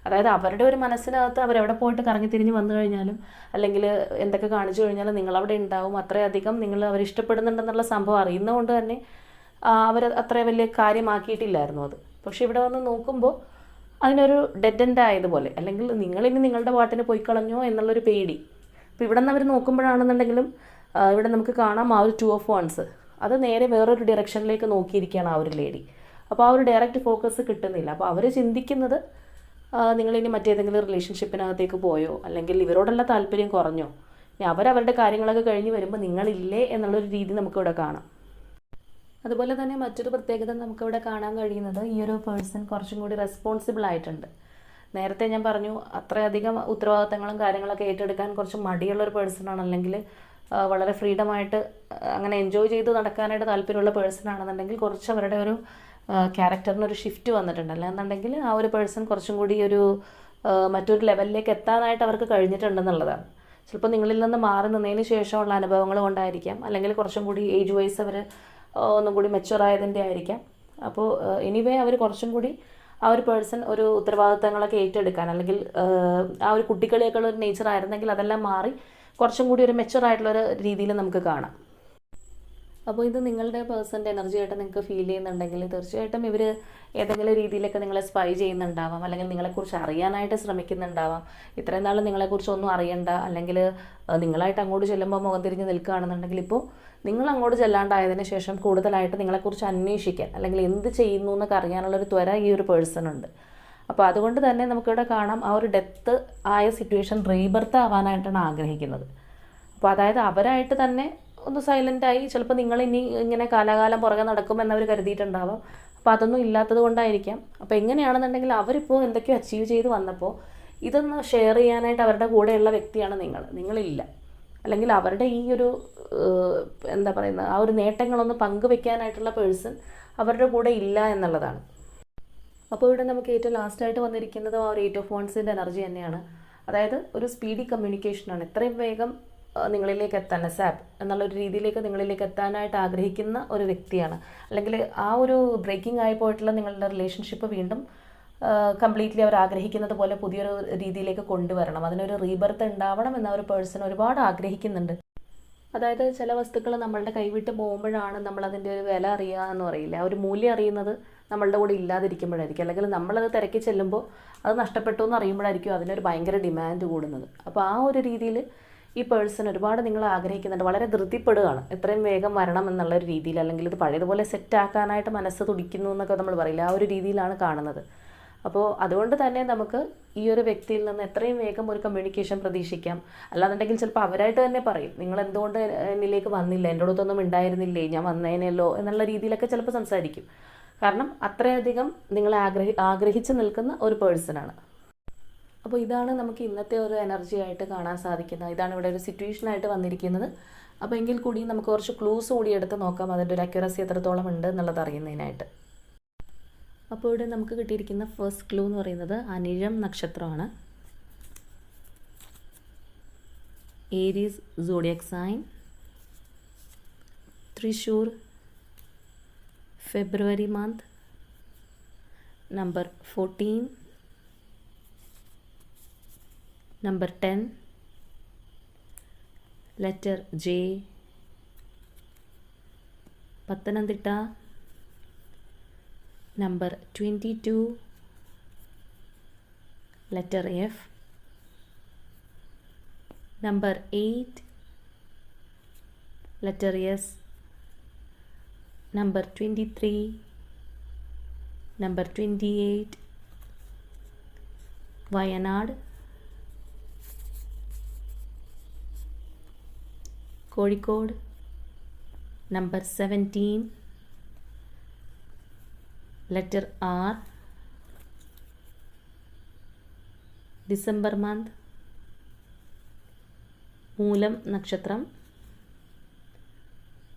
S1: അതായത് അവരുടെ ഒരു മനസ്സിനകത്ത് അവരെവിടെ പോയിട്ട് കറങ്ങി തിരിഞ്ഞ് വന്നു കഴിഞ്ഞാലും അല്ലെങ്കിൽ എന്തൊക്കെ കാണിച്ചു കഴിഞ്ഞാലും നിങ്ങളവിടെ ഉണ്ടാവും. അത്രയധികം നിങ്ങൾ അവർ ഇഷ്ടപ്പെടുന്നുണ്ടെന്നുള്ള സംഭവം അറിയുന്നതുകൊണ്ട് തന്നെ അവർ അത്ര വലിയ കാര്യമാക്കിയിട്ടില്ലായിരുന്നു അത്. പക്ഷെ ഇവിടെ വന്ന് നോക്കുമ്പോൾ അതിനൊരു ഡെഡ് എൻഡ് ആയതുപോലെ അല്ലെങ്കിൽ നിങ്ങളിനി നിങ്ങളുടെ പാട്ടിന് പോയി കളഞ്ഞോ എന്നുള്ളൊരു പേടി. അപ്പോൾ ഇവിടെ നിന്ന് അവർ നോക്കുമ്പോഴാണെന്നുണ്ടെങ്കിലും ഇവിടെ നമുക്ക് കാണാം ആ ഒരു ടു ഓഫ് വൺസ് അത് നേരെ വേറൊരു ഡിറക്ഷനിലേക്ക് നോക്കിയിരിക്കുകയാണ് ആ ഒരു ലേഡി അപ്പോൾ ആ ഒരു ഡയറക്റ്റ് ഫോക്കസ് കിട്ടുന്നില്ല. അപ്പോൾ അവർ ചിന്തിക്കുന്നത് നിങ്ങളിനി മറ്റേതെങ്കിലും റിലേഷൻഷിപ്പിനകത്തേക്ക് പോയോ? അല്ലെങ്കിൽ ഇവരോടുള്ള താല്പര്യം കുറഞ്ഞോ? അവരവരുടെ കാര്യങ്ങളൊക്കെ കഴിഞ്ഞ് വരുമ്പോൾ നിങ്ങളില്ലേ എന്നുള്ളൊരു രീതി നമുക്കിവിടെ കാണാം. അതുപോലെ തന്നെ മറ്റൊരു പ്രത്യേകത നമുക്കിവിടെ കാണാൻ കഴിയുന്നത് ഈ ഒരു പേഴ്സൺ കുറച്ചും കൂടി റെസ്പോൺസിബിൾ ആയിട്ടുണ്ട്. നേരത്തെ ഞാൻ പറഞ്ഞു അത്രയധികം ഉത്തരവാദിത്തങ്ങളും കാര്യങ്ങളൊക്കെ ഏറ്റെടുക്കാൻ കുറച്ച് മടിയുള്ള ഒരു പേഴ്സണാണ് അല്ലെങ്കിൽ വളരെ ഫ്രീഡമായിട്ട് അങ്ങനെ എൻജോയ് ചെയ്ത് നടക്കാനായിട്ട് താല്പര്യമുള്ള പേഴ്സൺ ആണെന്നുണ്ടെങ്കിൽ കുറച്ച് അവരുടെ ഒരു ക്യാരക്ടറിന് ഒരു ഷിഫ്റ്റ് വന്നിട്ടുണ്ട്. അല്ലാന്നുണ്ടെങ്കിൽ ആ ഒരു പേഴ്സൺ കുറച്ചും കൂടി ഒരു മറ്റൊരു ലെവലിലേക്ക് എത്താനായിട്ട് അവർക്ക് കഴിഞ്ഞിട്ടുണ്ടെന്നുള്ളതാണ്. ചിലപ്പോൾ നിങ്ങളിൽ നിന്ന് മാറി നിന്നതിന് ശേഷമുള്ള അനുഭവങ്ങൾ കൊണ്ടായിരിക്കാം. അല്ലെങ്കിൽ കുറച്ചും കൂടി ഏജ് വൈസ് അവർ ഒന്നും കൂടി മെച്ചുവർ ആയതിന്റെ ആയിരിക്കാം. അപ്പോൾ എനിവേ അവർ കുറച്ചും കൂടി ആ ഒരു പേഴ്സൺ ഒരു ഉത്തരവാദിത്തങ്ങളൊക്കെ ഏറ്റെടുക്കാൻ അല്ലെങ്കിൽ ആ ഒരു കുട്ടികളിലേക്കുള്ള ഒരു നേച്ചർ ആയിരുന്നെങ്കിൽ അതെല്ലാം മാറി കുറച്ചും കൂടി ഒരു മെച്ചുവർ ആയിട്ടുള്ള ഒരു രീതിയിൽ നമുക്ക് കാണാം. അപ്പോൾ ഇത് നിങ്ങളുടെ പേഴ്സന്റെ എനർജി ആയിട്ട് നിങ്ങൾക്ക് ഫീൽ ചെയ്യുന്നുണ്ടെങ്കിൽ തീർച്ചയായിട്ടും ഇവർ ഏതെങ്കിലും രീതിയിലൊക്കെ നിങ്ങളെ സ്പൈ ചെയ്യുന്നുണ്ടാവാം. അല്ലെങ്കിൽ നിങ്ങളെക്കുറിച്ച് അറിയാനായിട്ട് ശ്രമിക്കുന്നുണ്ടാവാം. ഇത്രയും നാൾ നിങ്ങളെക്കുറിച്ച് ഒന്നും അറിയണ്ട. അല്ലെങ്കിൽ നിങ്ങളായിട്ട് അങ്ങോട്ട് ചെല്ലുമ്പോൾ മുഖം തിരിഞ്ഞ് നിൽക്കുകയാണെന്നുണ്ടെങ്കിൽ ഇപ്പോൾ നിങ്ങൾ അങ്ങോട്ട് ചെല്ലാണ്ടായതിനു ശേഷം കൂടുതലായിട്ട് നിങ്ങളെക്കുറിച്ച് അന്വേഷിക്കാൻ അല്ലെങ്കിൽ എന്ത് ചെയ്യുന്നു എന്നൊക്കെ അറിയാനുള്ളൊരു ത്വര ഈ ഒരു പേഴ്സണുണ്ട് അപ്പോൾ അതുകൊണ്ട് തന്നെ നമുക്കിവിടെ കാണാം ആ ഒരു ഡെത്ത് ആയ സിറ്റുവേഷൻ റീബർത്ത് ആവാനായിട്ടാണ് ആഗ്രഹിക്കുന്നത്. അപ്പോൾ അതായത് അവരായിട്ട് തന്നെ ഒന്ന് സൈലന്റായി ചിലപ്പോൾ നിങ്ങൾ ഇനി ഇങ്ങനെ കാലാകാലം പുറകെ നടക്കുമെന്നവർ കരുതിയിട്ടുണ്ടാവാം. അപ്പോൾ അതൊന്നും ഇല്ലാത്തത് കൊണ്ടായിരിക്കാം. അപ്പോൾ എങ്ങനെയാണെന്നുണ്ടെങ്കിൽ അവരിപ്പോൾ എന്തൊക്കെയോ അച്ചീവ് ചെയ്ത് വന്നപ്പോൾ ഇതൊന്ന് ഷെയർ ചെയ്യാനായിട്ട് അവരുടെ കൂടെയുള്ള വ്യക്തിയാണ് നിങ്ങൾ നിങ്ങളില്ല. അല്ലെങ്കിൽ അവരുടെ ഈ ഒരു എന്താ പറയുന്നത് ആ ഒരു നേട്ടങ്ങളൊന്ന് പങ്കുവെക്കാനായിട്ടുള്ള പേഴ്സൺ അവരുടെ കൂടെ ഇല്ല എന്നുള്ളതാണ്. അപ്പോൾ ഇവിടെ നമുക്ക് ഏറ്റവും ലാസ്റ്റായിട്ട് വന്നിരിക്കുന്നത് ആ ഒരു എയ്റ്റ് ഓഫ് വൺസിന്റെ എനർജി തന്നെയാണ്. അതായത് ഒരു സ്പീഡി കമ്മ്യൂണിക്കേഷനാണ് എത്രയും വേഗം നിങ്ങളിലേക്ക് എത്താൻ സാപ്പ് എന്നുള്ള ഒരു രീതിയിലേക്ക് നിങ്ങളിലേക്ക് എത്താനായിട്ട് ആഗ്രഹിക്കുന്ന ഒരു വ്യക്തിയാണ്. അല്ലെങ്കിൽ ആ ഒരു ബ്രേക്കിംഗ് ആയി പോയിട്ടുള്ള നിങ്ങളുടെ റിലേഷൻഷിപ്പ് വീണ്ടും കംപ്ലീറ്റ്ലി അവർ ആഗ്രഹിക്കുന്നത് പോലെ പുതിയൊരു രീതിയിലേക്ക് കൊണ്ടുവരണം. അതിനൊരു റീബർത്ത് ഉണ്ടാവണം എന്ന ഒരു പേഴ്സൺ ഒരുപാട് ആഗ്രഹിക്കുന്നുണ്ട്. അതായത് ചില വസ്തുക്കൾ നമ്മളുടെ കൈവിട്ട് പോകുമ്പോഴാണ് നമ്മളതിന്റെ ഒരു വില അറിയുക എന്ന് പറയില്ല. ഒരു മൂല്യം അറിയുന്നത് നമ്മളുടെ കൂടെ ഇല്ലാതിരിക്കുമ്പോഴായിരിക്കും. അല്ലെങ്കിൽ നമ്മളത് തിരക്കി ചെല്ലുമ്പോൾ അത് നഷ്ടപ്പെട്ടു എന്ന് അറിയുമ്പോഴായിരിക്കും അതിനൊരു ഭയങ്കര ഡിമാൻഡ് കൂടുന്നത്. അപ്പോൾ ആ ഒരു രീതിയിൽ ഈ പേഴ്സൺ ഒരുപാട് നിങ്ങൾ ആഗ്രഹിക്കുന്നുണ്ട്. വളരെ ധൃതിപ്പെടുകയാണ്. എത്രയും വേഗം വരണം എന്നുള്ള ഒരു രീതിയിൽ അല്ലെങ്കിൽ ഇത് പഴയതുപോലെ സെറ്റാക്കാനായിട്ട് മനസ്സ് തുടിക്കുന്നു എന്നൊക്കെ നമ്മൾ പറയില്ല? ആ ഒരു രീതിയിലാണ് കാണുന്നത്. അപ്പോൾ അതുകൊണ്ട് തന്നെ നമുക്ക് ഈ ഒരു വ്യക്തിയിൽ നിന്ന് എത്രയും വേഗം ഒരു കമ്മ്യൂണിക്കേഷൻ പ്രതീക്ഷിക്കാം. അല്ലാന്നുണ്ടെങ്കിൽ ചിലപ്പോൾ അവരായിട്ട് തന്നെ പറയും നിങ്ങൾ എന്തുകൊണ്ട് എന്നിലേക്ക് വന്നില്ല? എന്റെ അടുത്തൊന്നും ഉണ്ടായിരുന്നില്ലേ ഞാൻ വന്നേനല്ലോ? എന്നുള്ള രീതിയിലൊക്കെ ചിലപ്പോൾ സംസാരിക്കും. കാരണം അത്രയധികം നിങ്ങളെ ആഗ്രഹി ആഗ്രഹിച്ച് നിൽക്കുന്ന ഒരു പേഴ്സണാണ് അപ്പോൾ ഇതാണ് നമുക്ക് ഇന്നത്തെ ഒരു എനർജി ആയിട്ട് കാണാൻ സാധിക്കുന്നത്. ഇതാണ് ഇവിടെ ഒരു സിറ്റുവേഷനായിട്ട് വന്നിരിക്കുന്നത്. അപ്പോൾ എങ്കിൽ കൂടി നമുക്ക് കുറച്ച് ക്ലൂസ് കൂടി എടുത്ത് നോക്കാം. അതിന്റെ ഒരു അക്യുറസി എത്രത്തോളം ഉണ്ട് എന്നുള്ളത് അറിയുന്നതിനായിട്ട്. അപ്പോൾ ഇവിടെ നമുക്ക് കിട്ടിയിരിക്കുന്ന ഫസ്റ്റ് ക്ലൂ എന്ന് പറയുന്നത് അനിഴം നക്ഷത്രമാണ്. Aries zodiac sign Thrissur February month number fourteen number ten letter J Pathanamthitta. Number twenty two letter F number eight letter S number twenty three number twenty eight Wayanad Kozhikode. Number seventeen letter R December month മൂലം നക്ഷത്രം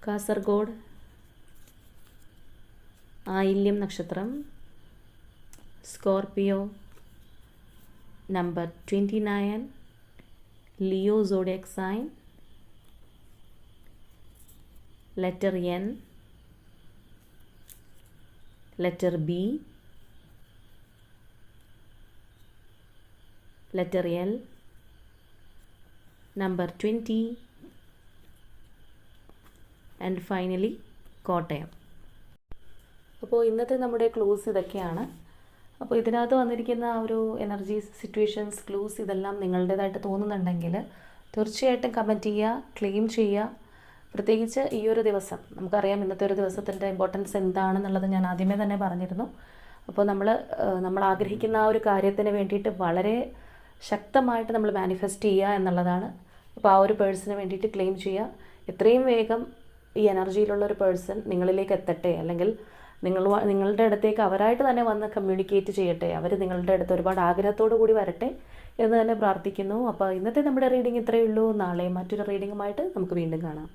S1: കാസർഗോഡ് ആയില്യം നക്ഷത്രം Scorpio number twenty nine Leo zodiac sign letter N letter B letter L number twenty and finally Kottayam. അപ്പോൾ ഇന്നത്തെ നമ്മുടെ clues ഇതൊക്കെയാണ്. അപ്പോൾ ഇതിനകത്ത് വന്നിരിക്കുന്ന ആ ഒരു എനർജി സിറ്റുവേഷൻസ് ക്ലൂസ് ഇതെല്ലാം നിങ്ങളുടേതായിട്ട് തോന്നുന്നുണ്ടെങ്കിൽ തീർച്ചയായിട്ടും കമന്റ് ചെയ്യുക ക്ലെയിം ചെയ്യുക. പ്രത്യേകിച്ച് ഈ ഒരു ദിവസം. നമുക്കറിയാം ഇന്നത്തെ ഒരു ദിവസത്തിന്റെ ഇമ്പോർട്ടൻസ് എന്താണെന്നുള്ളത് ഞാൻ ആദ്യമേ തന്നെ പറഞ്ഞിരുന്നു. അപ്പോൾ നമ്മൾ നമ്മൾ ആഗ്രഹിക്കുന്ന ആ ഒരു കാര്യത്തിന് വേണ്ടിയിട്ട് വളരെ ശക്തമായിട്ട് നമ്മൾ മാനിഫെസ്റ്റ് ചെയ്യുക എന്നുള്ളതാണ്. അപ്പോൾ ആ ഒരു പേഴ്സണിന് വേണ്ടിയിട്ട് ക്ലെയിം ചെയ്യുക. എത്രയും വേഗം ഈ എനർജിയിലുള്ള ഒരു പേഴ്സൺ നിങ്ങളിലേക്ക് എത്തട്ടെ. അല്ലെങ്കിൽ നിങ്ങൾ നിങ്ങളുടെ അടുത്തേക്ക് അവരായിട്ട് തന്നെ വന്ന് കമ്മ്യൂണിക്കേറ്റ് ചെയ്യട്ടെ. അവർ നിങ്ങളുടെ അടുത്ത് ഒരുപാട് ആഗ്രഹത്തോടു കൂടി വരട്ടെ എന്ന് തന്നെ പ്രാർത്ഥിക്കുന്നു. അപ്പോൾ ഇന്നത്തെ നമ്മുടെ റീഡിംഗ് ഇത്രയേ ഉള്ളൂ. നാളെ മറ്റൊരു റീഡിങ്ങുമായിട്ട് നമുക്ക് വീണ്ടും കാണാം.